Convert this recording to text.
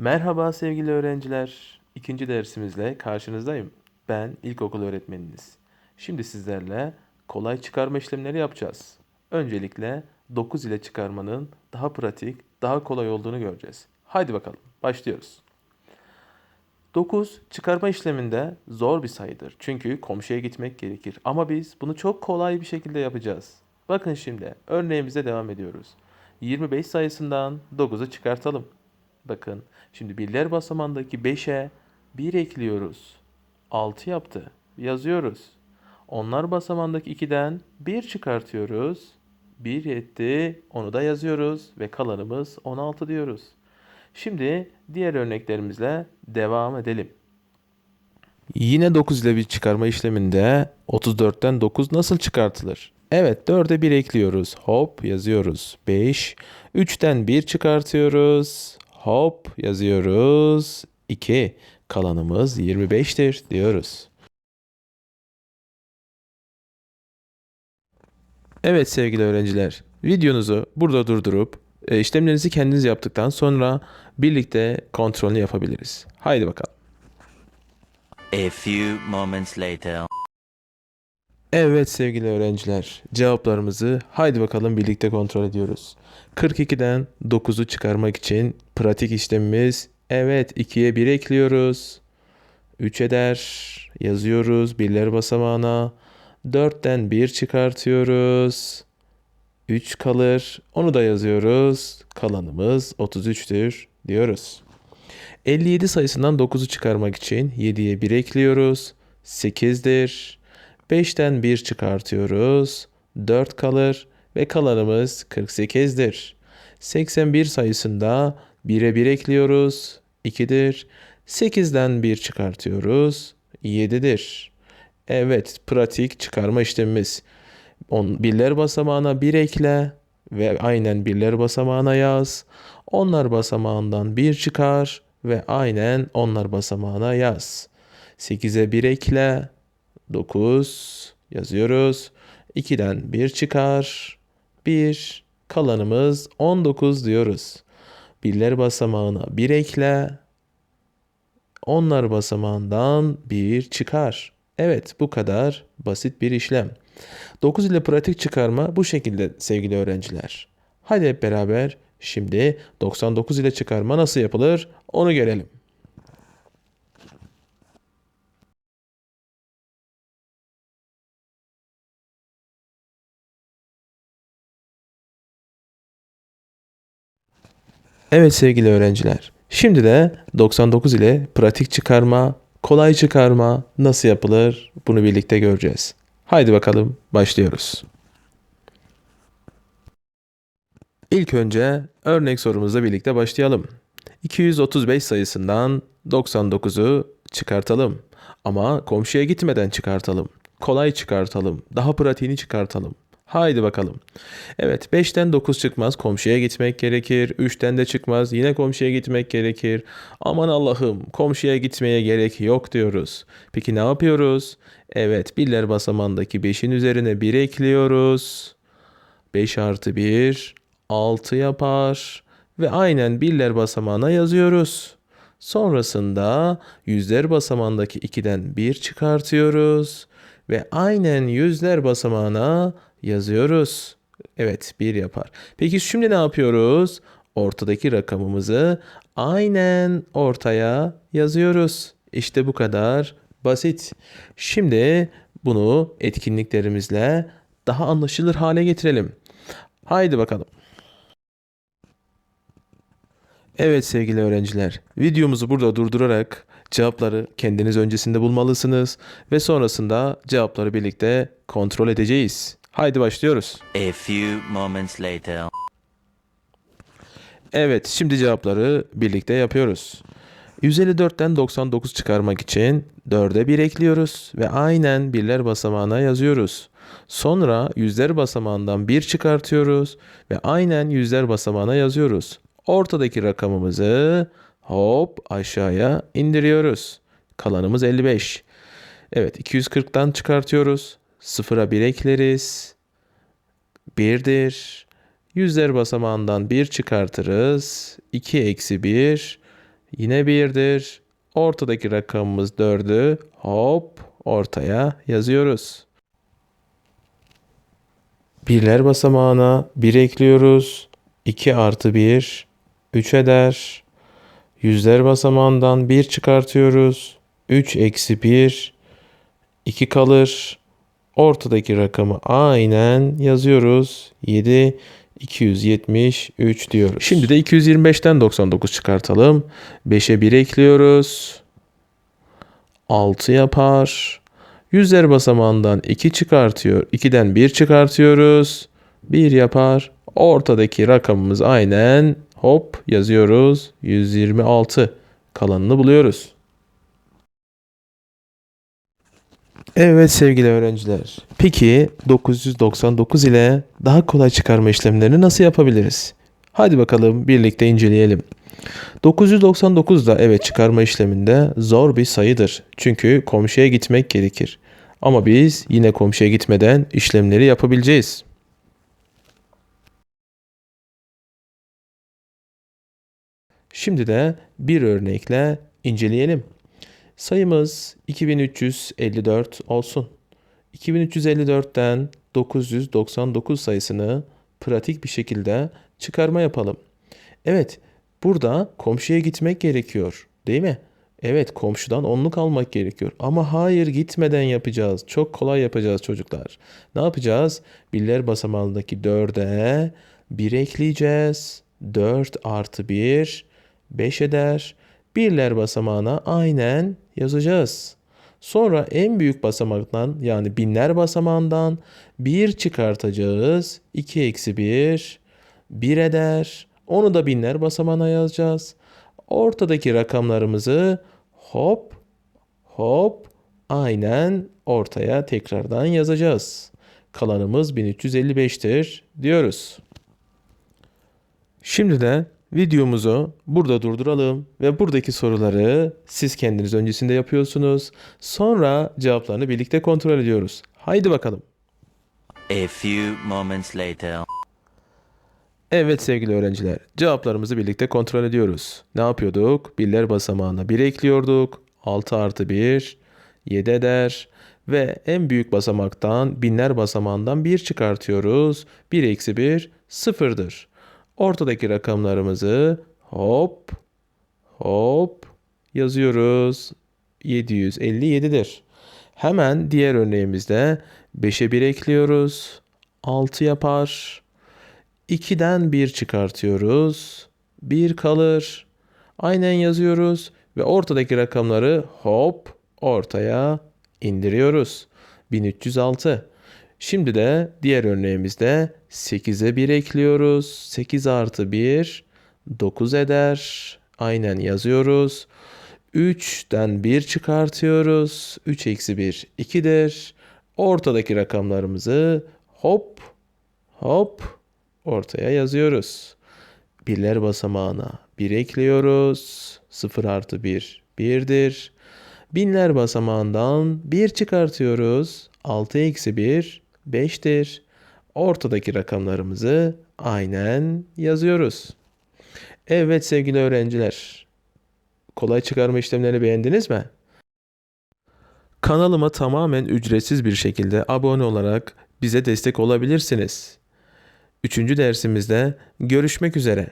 Merhaba sevgili öğrenciler. İkinci dersimizle karşınızdayım. Ben ilkokul öğretmeniniz. Şimdi sizlerle kolay çıkarma işlemleri yapacağız. Öncelikle 9 ile çıkarmanın daha pratik, daha kolay olduğunu göreceğiz. Haydi bakalım, başlıyoruz. 9 çıkarma işleminde zor bir sayıdır. Çünkü komşuya gitmek gerekir. Ama biz bunu çok kolay bir şekilde yapacağız. Bakın şimdi örneğimize devam ediyoruz. 25 sayısından 9'u çıkartalım. Bakın şimdi birler basamağındaki 5'e 1 ekliyoruz. 6 yaptı. Yazıyoruz. Onlar basamağındaki 2'den 1 çıkartıyoruz. 1 etti. Onu da yazıyoruz ve kalanımız 16 diyoruz. Şimdi diğer örneklerimizle devam edelim. Yine 9 ile bir çıkarma işleminde 34'ten 9 nasıl çıkartılır? Evet 4'e 1 ekliyoruz. Hop yazıyoruz. 5. 3'ten 1 çıkartıyoruz. Hop yazıyoruz. 2. Kalanımız 25'tir diyoruz. Evet sevgili öğrenciler, videonuzu burada durdurup e, işlemlerinizi kendiniz yaptıktan sonra birlikte kontrolünü yapabiliriz. Haydi bakalım. A few moments later. Evet sevgili öğrenciler, cevaplarımızı haydi bakalım birlikte kontrol ediyoruz. 42'den 9'u çıkarmak için pratik işlemimiz evet 2'ye 1 ekliyoruz. 3 eder. Yazıyoruz birler basamağına. 4'ten 1 çıkartıyoruz. 3 kalır. Onu da yazıyoruz. Kalanımız 33'tür diyoruz. 57 sayısından 9'u çıkarmak için 7'ye 1 ekliyoruz. 8'dir. 5'ten 1 çıkartıyoruz. 4 kalır ve kalanımız 48'dir. 81 sayısında 1'e 1 ekliyoruz. 2'dir. 8'den 1 çıkartıyoruz. 7'dir. Evet, pratik çıkarma işlemimiz. On, birler basamağına 1 ekle ve aynen birler basamağına yaz. Onlar basamağından 1 çıkar ve aynen onlar basamağına yaz. 8'e 1 ekle. 9 yazıyoruz. 2'den 1 çıkar. 1 kalanımız 19 diyoruz. Birler basamağına 1 ekle. Onlar basamağından 1 çıkar. Evet bu kadar basit bir işlem. 9 ile pratik çıkarma bu şekilde sevgili öğrenciler. Hadi hep beraber şimdi 99 ile çıkarma nasıl yapılır onu görelim. Evet sevgili öğrenciler. Şimdi de 99 ile pratik çıkarma, kolay çıkarma nasıl yapılır bunu birlikte göreceğiz. Haydi bakalım başlıyoruz. İlk önce örnek sorumuzla birlikte başlayalım. 235 sayısından 99'u çıkartalım. Ama komşuya gitmeden çıkartalım. Kolay çıkartalım. Daha pratiğini çıkartalım. Haydi bakalım. Evet 5'ten 9 çıkmaz komşuya gitmek gerekir. 3'ten de çıkmaz yine komşuya gitmek gerekir. Aman Allah'ım komşuya gitmeye gerek yok diyoruz. Peki ne yapıyoruz? Evet birler basamandaki 5'in üzerine 1 ekliyoruz. 5 artı 1 6 yapar. Ve aynen birler basamağına yazıyoruz. Sonrasında yüzler basamağındaki 2'den 1 çıkartıyoruz. Ve aynen yüzler basamağına yazıyoruz. Evet 1 yapar. Peki şimdi ne yapıyoruz? Ortadaki rakamımızı aynen ortaya yazıyoruz. İşte bu kadar basit. Şimdi bunu etkinliklerimizle daha anlaşılır hale getirelim. Haydi bakalım. Evet sevgili öğrenciler, videomuzu burada durdurarak cevapları kendiniz öncesinde bulmalısınız ve sonrasında cevapları birlikte kontrol edeceğiz. Haydi başlıyoruz. A few moments later. Evet, şimdi cevapları birlikte yapıyoruz. 154'ten 99 çıkarmak için 4'e 1 ekliyoruz ve aynen birler basamağına yazıyoruz. Sonra yüzler basamağından 1 çıkartıyoruz ve aynen yüzler basamağına yazıyoruz. Ortadaki rakamımızı hop aşağıya indiriyoruz. Kalanımız 55. Evet 240'tan çıkartıyoruz. Sıfıra 1 ekleriz. 1'dir. Yüzler basamağından 1 çıkartırız. 2 eksi 1 Yine 1'dir. Ortadaki rakamımız 4'ü hop ortaya yazıyoruz. Birler basamağına 1 ekliyoruz. 2 artı 1 3 eder. Yüzler basamağından 1 çıkartıyoruz. 3 eksi 1 2 kalır. Ortadaki rakamı aynen yazıyoruz. 7 273 diyoruz. Şimdi de 225'ten 99 çıkartalım. 5'e 1 ekliyoruz. 6 yapar. Yüzler basamağından 2 çıkartıyor. 2'den 1 çıkartıyoruz. 1 yapar. Ortadaki rakamımız aynen hop yazıyoruz. 126. Kalanını buluyoruz. Evet sevgili öğrenciler. Peki 999 ile daha kolay çıkarma işlemlerini nasıl yapabiliriz? Hadi bakalım birlikte inceleyelim. 999 da evet çıkarma işleminde zor bir sayıdır. Çünkü komşuya gitmek gerekir. Ama biz yine komşuya gitmeden işlemleri yapabileceğiz. Şimdi de bir örnekle inceleyelim. Sayımız 2354 olsun. 2354'ten 999 sayısını pratik bir şekilde çıkarma yapalım. Evet, burada komşuya gitmek gerekiyor, değil mi? Evet, komşudan onluk almak gerekiyor. Ama hayır gitmeden yapacağız. Çok kolay yapacağız çocuklar. Ne yapacağız? Birler basamağındaki 4'e 1 ekleyeceğiz. 4 artı 1 5 eder. Birler basamağına aynen yazacağız. Sonra en büyük basamaktan yani binler basamağından 1 çıkartacağız. 2 eksi 1 1 eder. Onu da binler basamağına yazacağız. Ortadaki rakamlarımızı hop hop aynen ortaya tekrardan yazacağız. Kalanımız 1355'tir diyoruz. Şimdi de videomuzu burada durduralım ve buradaki soruları siz kendiniz öncesinde yapıyorsunuz. Sonra cevaplarını birlikte kontrol ediyoruz. Haydi bakalım. A few moments later. Evet sevgili öğrenciler, cevaplarımızı birlikte kontrol ediyoruz. Ne yapıyorduk? Birler basamağına 1 ekliyorduk. 6 artı 1, 7 eder. Ve en büyük basamaktan, binler basamağından 1 çıkartıyoruz. 1 eksi 1, 0'dır. Ortadaki rakamlarımızı hop, hop yazıyoruz. 757'dir. Hemen diğer örneğimizde 5'e 1 ekliyoruz. 6 yapar. 2'den 1 çıkartıyoruz. 1 kalır. Aynen yazıyoruz ve ortadaki rakamları hop ortaya indiriyoruz. 1306. Şimdi de diğer örneğimizde 8'e 1 ekliyoruz. 8 artı 1 9 eder. Aynen yazıyoruz. 3'ten 1 çıkartıyoruz. 3 eksi 1 2'dir. Ortadaki rakamlarımızı hop hop ortaya yazıyoruz. Birler basamağına 1 ekliyoruz. 0 artı 1 1'dir. Binler basamağından 1 çıkartıyoruz. 6 eksi 1 5'tir. Ortadaki rakamlarımızı aynen yazıyoruz. Evet sevgili öğrenciler. Kolay çıkarma işlemlerini beğendiniz mi? Kanalıma tamamen ücretsiz bir şekilde abone olarak bize destek olabilirsiniz. Üçüncü dersimizde görüşmek üzere.